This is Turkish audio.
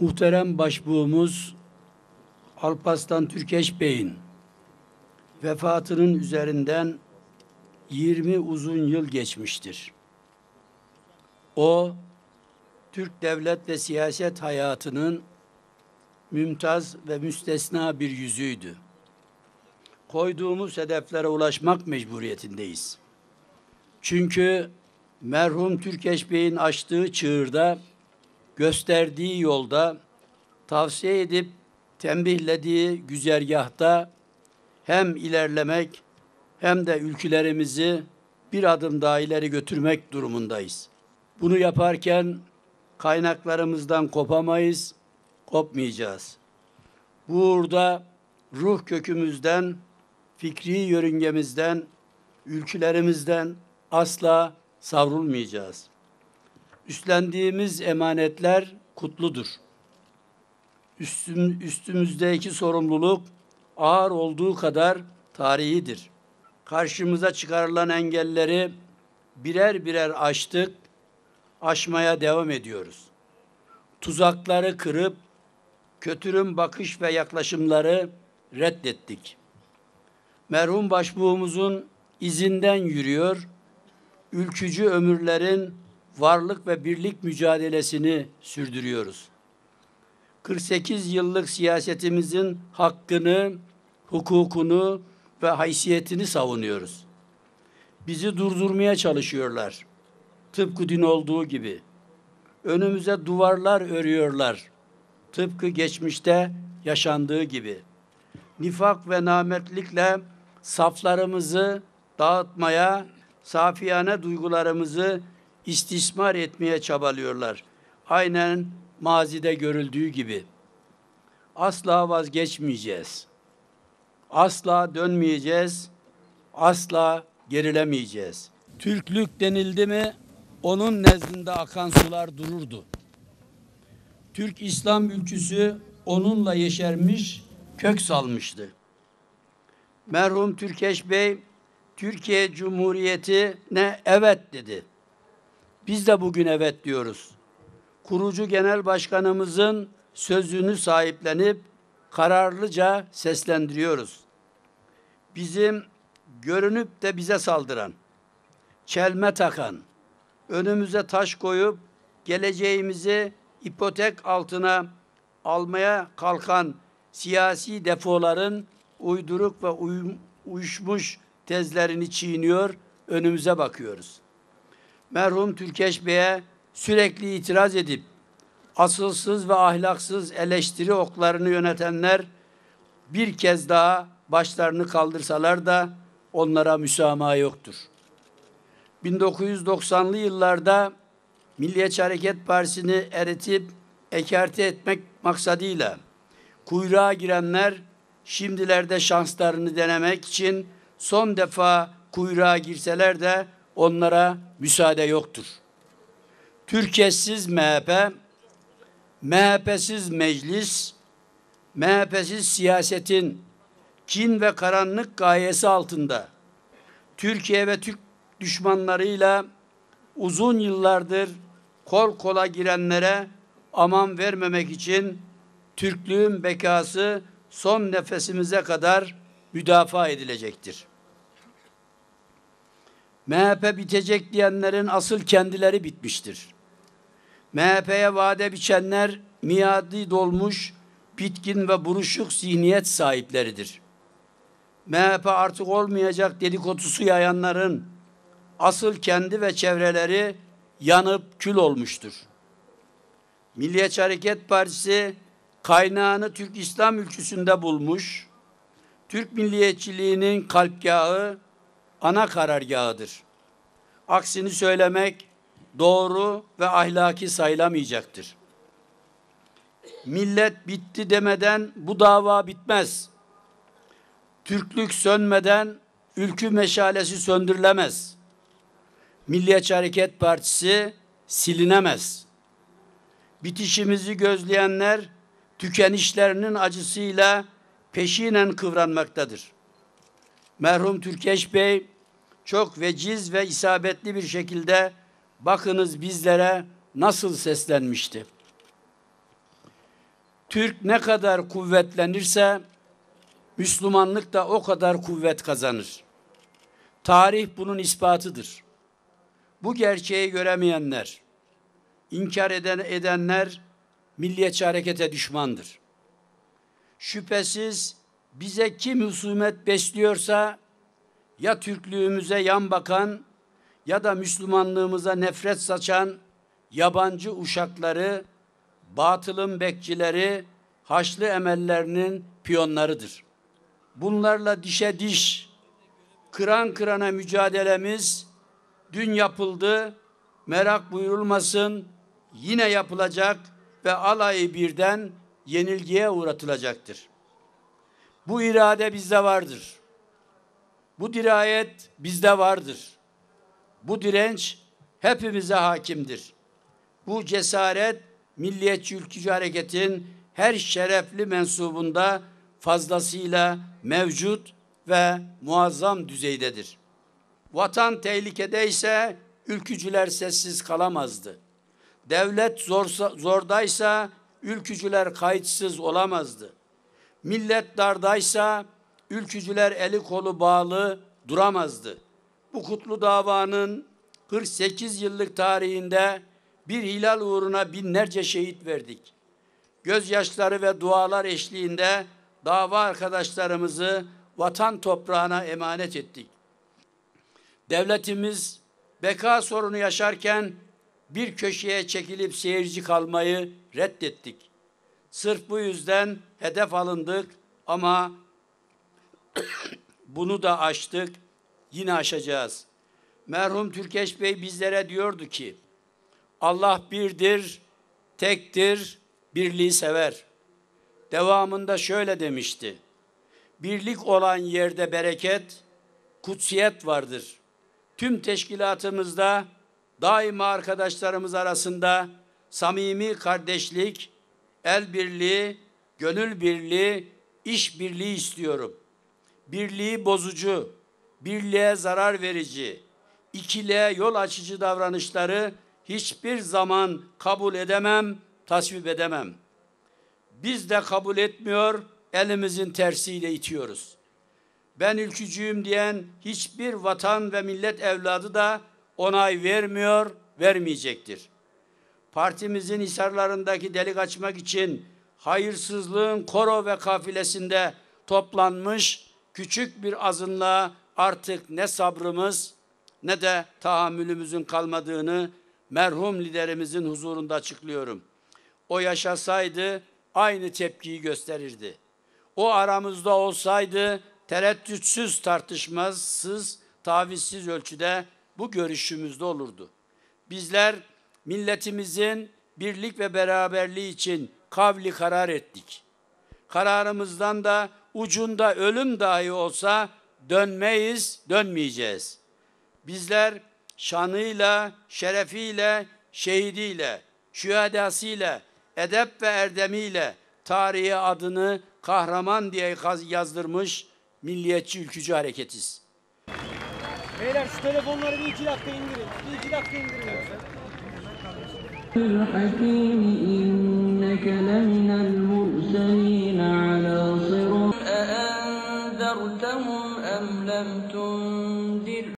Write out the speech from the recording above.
Muhterem başbuğumuz Alpaslan Türkeş Bey'in vefatının üzerinden 20 uzun yıl geçmiştir. O Türk devlet ve siyaset hayatının mümtaz ve müstesna bir yüzüydü. Koyduğumuz hedeflere ulaşmak mecburiyetindeyiz. Çünkü merhum Türkeş Bey'in açtığı çığırda, gösterdiği yolda, tavsiye edip tembihlediği güzergahta hem ilerlemek hem de ülkelerimizi bir adım daha ileri götürmek durumundayız. Bunu yaparken kaynaklarımızdan kopamayız, kopmayacağız. Bu uğurda ruh kökümüzden, fikri yörüngemizden, ülkelerimizden asla savrulmayacağız. Üstlendiğimiz emanetler kutludur. Üstüm, üstümüzdeki sorumluluk ağır olduğu kadar tarihidir. Karşımıza çıkarılan engelleri birer birer aştık, aşmaya devam ediyoruz. Tuzakları kırıp kötürüm bakış ve yaklaşımları reddettik. Merhum başbuğumuzun izinden yürüyor, ülkücü ömürlerin varlık ve birlik mücadelesini sürdürüyoruz. 48 yıllık siyasetimizin hakkını, hukukunu ve haysiyetini savunuyoruz. Bizi durdurmaya çalışıyorlar. Tıpkı dün olduğu gibi. Önümüze duvarlar örüyorlar. Tıpkı geçmişte yaşandığı gibi. Nifak ve nametlikle saflarımızı dağıtmaya, safiyane duygularımızı istismar etmeye çabalıyorlar. Aynen mazide görüldüğü gibi. Asla vazgeçmeyeceğiz. Asla dönmeyeceğiz. Asla gerilemeyeceğiz. Türklük denildi mi onun nezdinde akan sular dururdu. Türk İslam ülküsü onunla yeşermiş, kök salmıştı. Merhum Türkeş Bey Türkiye Cumhuriyeti ne evet dedi. Biz de bugün evet diyoruz. Kurucu Genel Başkanımızın sözünü sahiplenip kararlıca seslendiriyoruz. Bizim görünüp de bize saldıran, çelme takan, önümüze taş koyup geleceğimizi ipotek altına almaya kalkan siyasi defoların uyduruk ve uyum, uyuşmuş tezlerini çiğniyor, önümüze bakıyoruz. Merhum Türkeş Bey'e sürekli itiraz edip asılsız ve ahlaksız eleştiri oklarını yönetenler bir kez daha başlarını kaldırsalar da onlara müsamaha yoktur. 1990'lı yıllarda Milliyetçi Hareket Partisi'ni eritip ekarte etmek maksadıyla kuyruğa girenler şimdilerde şanslarını denemek için son defa kuyruğa girseler de onlara müsaade yoktur. Türkiye'siz MHP, MHP'siz meclis, MHP'siz siyasetin kin ve karanlık gayesi altında Türkiye ve Türk düşmanlarıyla uzun yıllardır kol kola girenlere aman vermemek için Türklüğün bekası son nefesimize kadar müdafaa edilecektir. MHP bitecek diyenlerin asıl kendileri bitmiştir. MHP'ye vade biçenler miadi dolmuş, bitkin ve buruşuk zihniyet sahipleridir. MHP artık olmayacak dedikodusu yayanların asıl kendi ve çevreleri yanıp kül olmuştur. Milliyetçi Hareket Partisi kaynağını Türk İslam ülküsünde bulmuş, Türk milliyetçiliğinin kalpgahı, ana karargahıdır. Aksini söylemek doğru ve ahlaki sayılamayacaktır. Millet bitti demeden bu dava bitmez. Türklük sönmeden ülkü meşalesi söndürülemez. Milliyetçi Hareket Partisi silinemez. Bitişimizi gözleyenler tükenişlerinin acısıyla peşinen kıvranmaktadır. Merhum Türkeş Bey çok veciz ve isabetli bir şekilde bakınız bizlere nasıl seslenmişti. Türk ne kadar kuvvetlenirse Müslümanlık da o kadar kuvvet kazanır. Tarih bunun ispatıdır. Bu gerçeği göremeyenler, inkar eden, edenler milliyetçi harekete düşmandır. Şüphesiz bize kim husumet besliyorsa ya Türklüğümüze yan bakan ya da Müslümanlığımıza nefret saçan yabancı uşakları, batılın bekçileri, haçlı emellerinin piyonlarıdır. Bunlarla dişe diş, kıran kırana mücadelemiz dün yapıldı, merak buyurulmasın, yine yapılacak ve alayı birden yenilgiye uğratılacaktır. Bu irade bizde vardır. Bu dirayet bizde vardır. Bu direnç hepimize hakimdir. Bu cesaret milliyetçi ülkücü hareketin her şerefli mensubunda fazlasıyla mevcut ve muazzam düzeydedir. Vatan tehlikedeyse ülkücüler sessiz kalamazdı. Devlet zorsa, zordaysa ülkücüler kayıtsız olamazdı. Millet dardaysa ülkücüler eli kolu bağlı duramazdı. Bu kutlu davanın 48 yıllık tarihinde bir hilal uğruna binlerce şehit verdik. Gözyaşları ve dualar eşliğinde dava arkadaşlarımızı vatan toprağına emanet ettik. Devletimiz beka sorunu yaşarken bir köşeye çekilip seyirci kalmayı reddettik. Sırf bu yüzden hedef alındık ama bunu da aştık, yine aşacağız. Merhum Türkeş Bey bizlere diyordu ki, Allah birdir, tektir, birliği sever. Devamında şöyle demişti, birlik olan yerde bereket, kutsiyet vardır. Tüm teşkilatımızda daima arkadaşlarımız arasında samimi kardeşlik, el birliği, gönül birliği, iş birliği istiyorum. Birliği bozucu, birliğe zarar verici, ikiliğe yol açıcı davranışları hiçbir zaman kabul edemem, tasvip edemem. Biz de kabul etmiyor, elimizin tersiyle itiyoruz. Ben ülkücüyüm diyen hiçbir vatan ve millet evladı da onay vermiyor, vermeyecektir. Partimizin hisarlarındaki delik açmak için hayırsızlığın koro ve kafilesinde toplanmış küçük bir azınlığa artık ne sabrımız ne de tahammülümüzün kalmadığını merhum liderimizin huzurunda açıklıyorum. O yaşasaydı aynı tepkiyi gösterirdi. O aramızda olsaydı tereddütsüz, tartışmasız, tavizsiz ölçüde bu görüşümüzde olurdu. Bizler milletimizin birlik ve beraberliği için kavli karar ettik. Kararımızdan da ucunda ölüm dahi olsa dönmeyiz, dönmeyeceğiz. Bizler şanıyla, şerefiyle, şehidiyle, şühedasıyla, edep ve erdemiyle tarihe adını kahraman diye yazdırmış milliyetçi ülkücü hareketiz. Beyler şu telefonları bir iki dakika indirin. Bir iki dakika indirin. الحكيم إنك لمن المرسلين لم تنذر